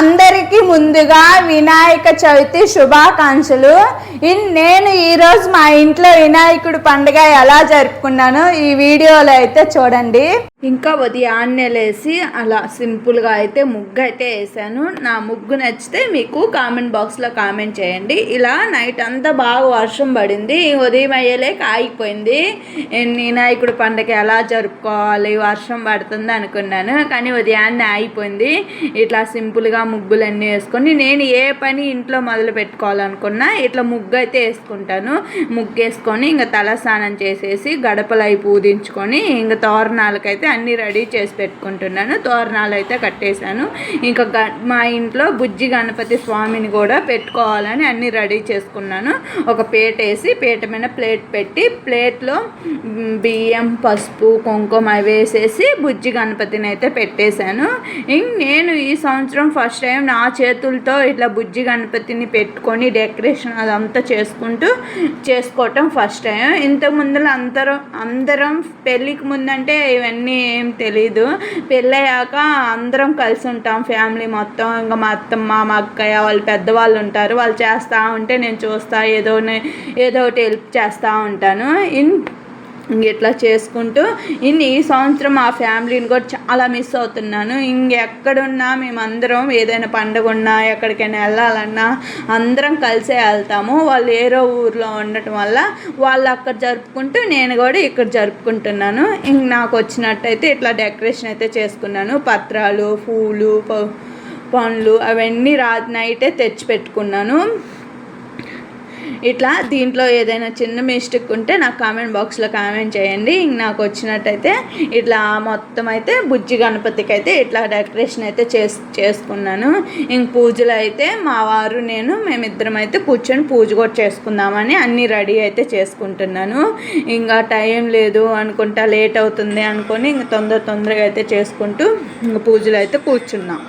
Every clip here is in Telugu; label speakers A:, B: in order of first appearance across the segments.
A: అందరికీ ముందుగా వినాయక చవితి శుభాకాంక్షలు. నేను ఈరోజు మా ఇంట్లో వినాయకుడు పండుగ ఎలా జరుపుకున్నాను ఈ వీడియోలో అయితే చూడండి. ఇంకా ఉదయాన్నే అలా సింపుల్గా అయితే ముగ్గు అయితే వేసాను. నా ముగ్గు నచ్చితే మీకు కామెంట్ బాక్స్లో కామెంట్ చేయండి. ఇలా నైట్ అంతా బాగా వర్షం పడింది. ఉదయం అయ్యేలేక ఆగిపోయింది వినాయకుడు పండుగ ఎలా జరుపుకోవాలి వర్షం పడుతుంది అనుకున్నాను. కానీ ఉదయాన్నే ఆగిపోయింది. ఇట్లా సింపుల్గా ముగ్గులన్నీ వేసుకొని నేను ఏ పని ఇంట్లో మొదలు పెట్టుకోవాలనుకున్నా ఇట్లా ముగ్గు ముగ్గు అయితే వేసుకుంటాను. ముగ్గు వేసుకొని ఇంకా తల స్నానం చేసేసి గడపలై పూజించుకొని ఇంకా తోరణాలకైతే అన్నీ రెడీ చేసి పెట్టుకుంటున్నాను. తోరణాలు అయితే కట్టేశాను. ఇంకా గ- మా ఇంట్లో బుజ్జి గణపతి స్వామిని కూడా పెట్టుకోవాలని అన్నీ రెడీ చేసుకున్నాను. ఒక పీట వేసి పీట మీద ప్లేట్ పెట్టి ప్లేట్లో బియ్యం పసుపు కుంకుమ అవి వేసేసి బుజ్జి గణపతిని అయితే పెట్టేశాను. ఇంక నేను ఈ సంవత్సరం ఫస్ట్ టైం నా చేతులతో ఇట్లా బుజ్జి గణపతిని పెట్టుకొని డెకరేషన్ అదంతా చేసుకుంటూ చేసుకోవటం ఫస్ట్ టైం ఇంతకు ముందులో అందరం అందరం పెళ్ళికి ముందంటే ఇవన్నీ ఏం తెలీదు. పెళ్ళయ్యాక అందరం కలిసి ఉంటాం ఫ్యామిలీ మొత్తం. ఇంకా మా అత్తమ్మ మా అక్కయ్య వాళ్ళు పెద్దవాళ్ళు ఉంటారు. వాళ్ళు చేస్తూ ఉంటే నేను చూస్తా ఏదో ఏదో ఒకటి హెల్ప్ చేస్తూ ఉంటాను. ఇన్ ఇట్లా చేసుకుంటూ ఇన్ని ఈ సంవత్సరం మా ఫ్యామిలీని కూడా చాలా మిస్ అవుతున్నాను. ఇంకెక్కడున్నా మేమందరం ఏదైనా పండుగ ఉన్నా ఎక్కడికైనా వెళ్ళాలన్నా అందరం కలిసే వెళ్తాము. వాళ్ళు ఏరో ఊర్లో ఉండటం వల్ల వాళ్ళు అక్కడ జరుపుకుంటూ నేను కూడా ఇక్కడ జరుపుకుంటున్నాను. ఇంక నాకు వచ్చినట్టయితే ఇట్లా డెకరేషన్ అయితే చేసుకున్నాను. పత్రాలు పూలు ప- పండ్లు అవన్నీ రా నైటే తెచ్చి పెట్టుకున్నాను. ఇట్లా దీంట్లో ఏదైనా చిన్న మిస్టేక్ ఉంటే నాకు కామెంట్ బాక్స్లో కామెంట్ చేయండి. ఇంక నాకు వచ్చినట్టయితే ఇట్లా మొత్తం అయితే బుజ్జి గణపతికి అయితే ఇట్లా డెకరేషన్ అయితే చేస్ చేసుకున్నాను. ఇంక పూజలు అయితే మా వారు నేను మేమిద్దరం అయితే కూర్చొని పూజ కూడా చేసుకుందామని అన్నీ రెడీ అయితే చేసుకుంటున్నాను. ఇంకా టైం లేదు అనుకుంటా లేట్ అవుతుంది అనుకొని ఇంక తొందర తొందరగా అయితే చేసుకుంటూ ఇంక పూజలు అయితే కూర్చున్నాం.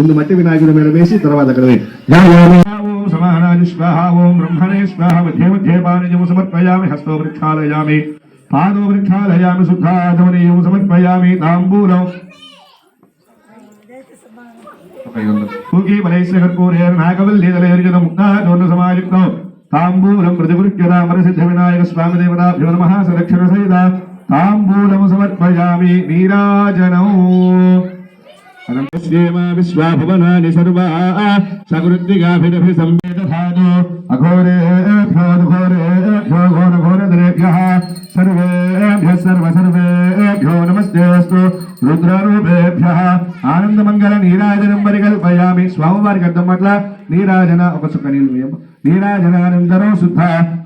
B: ముందు మట్టి వినాయకుడి మీద వేసి తర్వాత అక్కడ సమర్పయామి హస్తో వృక్షాలయామి పాదో వృక్షాలయామి శుద్ధాచమనీయం సమర్పయామి తాంబూలం. పూకి వలైశ్య కర్పూరే నాగవల్లీదలయర్జన ముక్తాచోర్ణ సమాయుక్తం తాంబూలం ప్రతివృత్యరామర వినాయక స్వామి దేవతాభ్యో నమః సహిత తాంబూలం సమర్పయామి నీరాజనం. విశ్వాభవనాని సర్వా సకృత్తిగాభిరభి సంవేదధాదు అఘోరేభ్యో ఘోరేభ్యో ఘోర ఘోరధరేభ్యః సర్వేభ్యः సర్వ సర్వేభ్యో నమస్తేస్తు రుద్రరూపేభ్య ఆనందమంగళ నీరాజనం పరికల్పయామి స్వామివారికి అర్థం పట్ల నీరాజన ఒక సుఖ నీళ్ళు నీరాజనానందరం శుద్ధ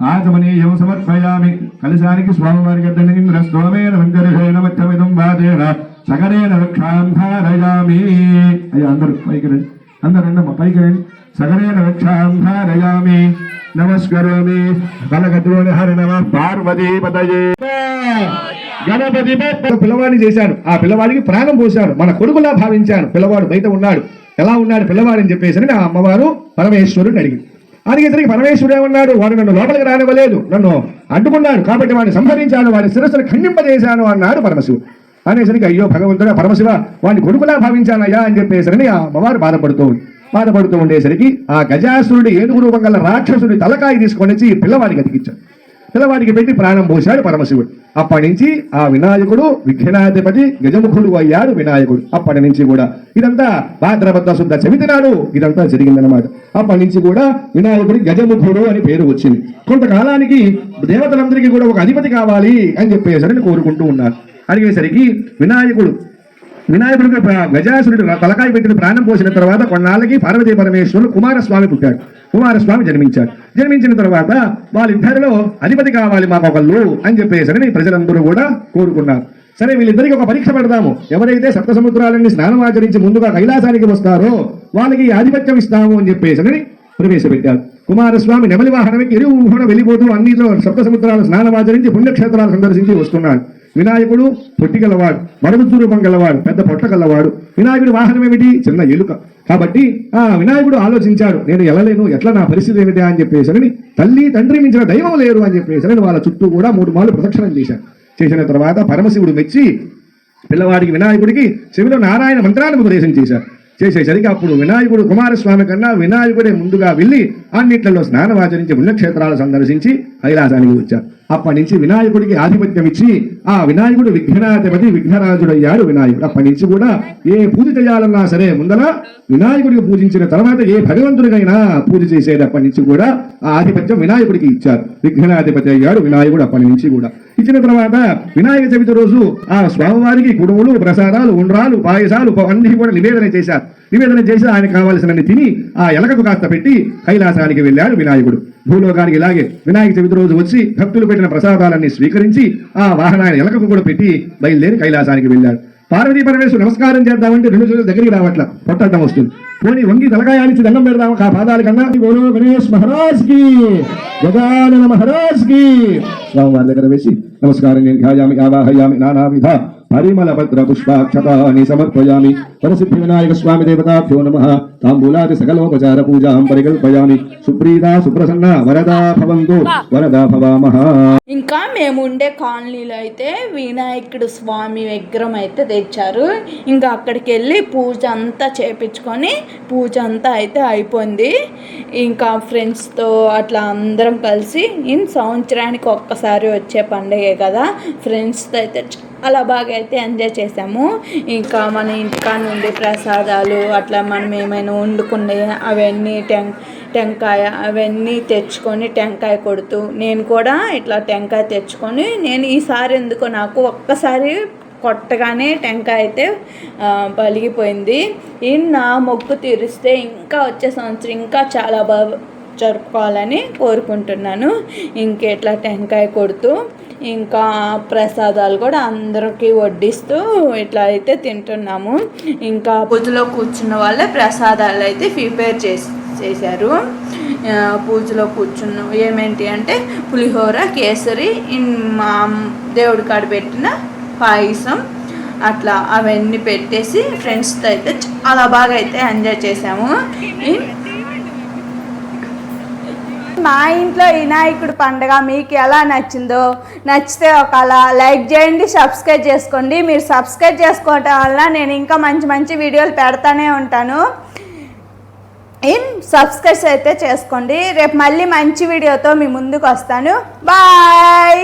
B: ఆచమనీయం సమర్పయామి కలశానికి స్వామివారికి అర్థం ఇంద్ర స్తోమేన వంజరేణ నమస్కరోమి కలగద్రోని హరి నమ పార్వతీ పదయే గణపతి పిల్లవాడిని చేశాను ఆ పిల్లవాడికి ప్రాణం పోశాను మన కొడుకులా భావించాను పిల్లవాడు బయట ఉన్నాడు. ఎలా ఉన్నాడు పిల్లవాడు చెప్పేసి నా అమ్మవారు పరమేశ్వరుడిని అడిగింది. అడిగేసరికి పరమేశ్వరుడు ఏమన్నాడు? వాడు నన్ను లోపలికి రానివ్వలేదు. నన్ను అడ్డుకున్నాడు. కాబట్టి వాడిని సంహరించాను. వాడి శిరస్సును ఖండింపజేశాను అన్నాడు పరమశివుడు అనేసరికి అయ్యో భగవంతుడా పరమశివ వాడిని కొడుకులా భావించానయ్యా అని చెప్పేసరిని ఆ అమ్మవారు బాధపడుతూ ఉంది. బాధపడుతూ ఉండేసరికి ఆ గజాసురుడి ఏనుగు రూపం గల రాక్షసుడి తలకాయ తీసుకొని పిల్లవాడికి అతికించాడు. పిల్లవాడికి పెట్టి ప్రాణం పోశాడు పరమశివుడు. అప్పటి నుంచి ఆ వినాయకుడు విఘ్నాధిపతి గజముఖుడు అయ్యాడు వినాయకుడు. అప్పటి నుంచి కూడా ఇదంతా భాద్రభద్ర శుద్ధ చవితి నాడు ఇదంతా జరిగిందనమాట అప్పటి నుంచి కూడా వినాయకుడి గజముఖుడు అని పేరు వచ్చింది. కొంతకాలానికి దేవతలందరికీ కూడా ఒక అధిపతి కావాలి అని చెప్పేసరిని కోరుకుంటూ ఉన్నారు. అడిగేసరికి వినాయకుడు వినాయకుడికి గజాసురుడు తలకాయ పెట్టిన ప్రాణం పోసిన తర్వాత కొన్నాళ్ళకి పార్వతీ పరమేశ్వరుడు కుమారస్వామి పుట్టాడు. కుమారస్వామి జన్మించాడు. జన్మించిన తర్వాత వాళ్ళిద్దరిలో అధిపతి కావాలి మాకు ఒకళ్ళు అని చెప్పేసరి ప్రజలందరూ కూడా కోరుకున్నారు. సరే వీళ్ళిద్దరికి ఒక పరీక్ష పెడదాము. ఎవరైతే సప్త సముద్రాలన్నీ స్నానం ఆచరించి ముందుగా కైలాసానికి వస్తారో వాళ్ళకి ఆధిపత్యం ఇస్తాము అని చెప్పేసరి ప్రవేశపెట్టారు. కుమారస్వామి నెమలి వాహనం ఇరువున వెళ్ళిపోతూ అన్నిలో సప్త సముద్రాలు స్నానం ఆచరించి పుణ్యక్షేత్రాలు సందర్శించి వస్తున్నాడు. వినాయకుడు పొట్టి గలవాడు రూపం గలవాడు పెద్ద పొట్ట గలవాడు. వినాయకుడి వాహనం ఏమిటి? చిన్న ఎలుక. కాబట్టి ఆ వినాయకుడు ఆలోచించాడు నేను ఎలలేను ఎట్లా నా పరిస్థితి ఏమిటి? అని చెప్పేసరి తల్లి తండ్రి మించిన దైవం లేరు అని చెప్పేసరి వాళ్ళ చుట్టూ కూడా మూడు మార్లు ప్రదక్షిణం చేశారు. చేసిన తర్వాత పరమశివుడు మెచ్చి పిల్లవాడికి వినాయకుడికి చెవిలో నారాయణ మంత్రాన్ని ఉపదేశం చేశారు. చేసేసరికి అప్పుడు వినాయకుడు కుమారస్వామి కన్నా వినాయకుడే ముందుగా వెళ్ళి అన్నిట్లలో స్నానం ఆచరించి పుణ్యక్షేత్రాలు సందర్శించి కైలాసానికి వచ్చారు. అప్పటి నుంచి వినాయకుడికి ఆధిపత్యం ఇచ్చి ఆ వినాయకుడు విఘ్నాధిపతి విఘ్నరాజుడయ్యాడు వినాయకుడు. అప్పటి నుంచి కూడా ఏ పూజ చేయాలన్నా సరే ముందర వినాయకుడికి పూజించిన తర్వాత ఏ భగవంతుడికైనా పూజ చేసేది అప్పటి నుంచి కూడా ఆ ఆధిపత్యం వినాయకుడికి ఇచ్చారు. విఘ్నాధిపతి అయ్యాడు వినాయకుడు అప్పటి నుంచి కూడా. ఇచ్చిన తర్వాత వినాయక చవితి రోజు ఆ స్వామివారికి కుడుములు ప్రసాదాలు ఉండ్రాలు పాయసాలు అన్ని కూడా నివేదన చేశారు. నివేదన చేసి ఆయన కావాల్సినన్ని తిని ఆ ఎలకకు కాస్త పెట్టి కైలాసానికి వెళ్ళాడు వినాయకుడు. భూలోకానికి ఇలాగే వినాయక చవితి రోజు వచ్చి భక్తులు పెట్టిన ప్రసాదాలన్నీ స్వీకరించి ఆ వాహనాన్ని ఎలకకు కూడా పెట్టి బయలుదేరి కైలాసానికి వెళ్ళాడు. పార్వతీ పరమేశ్వరు నమస్కారం చేద్దామంటే రెండు రోజులు దగ్గరికి రావట్ల. పొట్టడం వస్తుంది. పోనీ వంగి తలకాయానికి దండం పెడదాము? ఆ పాదాల కన్నా? గణేష్ మహారాజ్కి. గజానన మహారాజ్కి. స్వామివారి దగ్గర వేసి నమస్కారం నేను ధ్యాయామి ఆవాహయామి నానావిధ పరిమళ భద్ర పుష్పాక్షతాన్ని సమర్పయామి. పరసిద్ధి వినాయక స్వామి దేవతాభ్యో నమ. తాంబూలాది సకలోపచార పూజాం పరికల్పయామి. సుప్రీత సుప్రసన్న వరదా భవంతు. వరదా భవామహ
A: ఇంకా మేము ఉండే కాలనీలో అయితే వినాయకుడు స్వామి విగ్రహం అయితే తెచ్చారు. ఇంకా అక్కడికి వెళ్ళి పూజ అంతా చేపించుకొని పూజ అంతా అయితే అయిపోయింది. ఇంకా ఫ్రెండ్స్తో అట్లా అందరం కలిసి ఇన్ సంవత్సరానికి ఒక్కసారి వచ్చే పండుగే కదా. ఫ్రెండ్స్తో అయితే అలా బాగా అయితే ఎంజాయ్ చేసాము. ఇంకా మన ఇంటికాడ నుండి ప్రసాదాలు అట్లా మనం ఏమైనా వండుకునే అవన్నీ టెం టెంకాయ అవన్నీ తెచ్చుకొని టెంకాయ కొడుతూ నేను కూడా ఇట్లా టెంకాయ తెచ్చుకొని నేను ఈసారి ఎందుకో నాకు ఒక్కసారి కొట్టగానే టెంకాయ అయితే పలిగిపోయింది. ఈ నా మొక్కు తీరిస్తే ఇంకా వచ్చే సంవత్సరం ఇంకా చాలా బాగా జరుపుకోవాలని కోరుకుంటున్నాను. ఇంకెట్లా టెంకాయ కొడుతూ ఇంకా ప్రసాదాలు కూడా అందరికీ వడ్డిస్తూ ఇట్లా అయితే తింటున్నాము. ఇంకా పూజలో కూర్చున్న వాళ్ళే ప్రసాదాలు అయితే ప్రిపేర్ చేసి చేశారు. పూజలో కూర్చున్న ఏమేంటి అంటే పులిహోర కేసరి ఇన్ మా దేవుడి కాడ పెట్టిన పాయసం అట్లా అవన్నీ పెట్టేసి ఫ్రెండ్స్తో అయితే చాలా బాగా అయితే ఎంజాయ్ చేసాము ఇన్ మా ఇంట్లో వినాయకుడు పండగ మీకు ఎలా నచ్చిందో నచ్చితే ఒక అలా లైక్ చేయండి సబ్స్క్రైబ్ చేసుకోండి. మీరు సబ్స్క్రైబ్ చేసుకోవటం వల్ల నేను ఇంకా మంచి మంచి వీడియోలు పెడతానే ఉంటాను. ఇన్ సబ్స్క్రైబ్ అయితే చేసుకోండి. రేపు మళ్ళీ మంచి వీడియోతో మీ ముందుకు వస్తాను. బాయ్!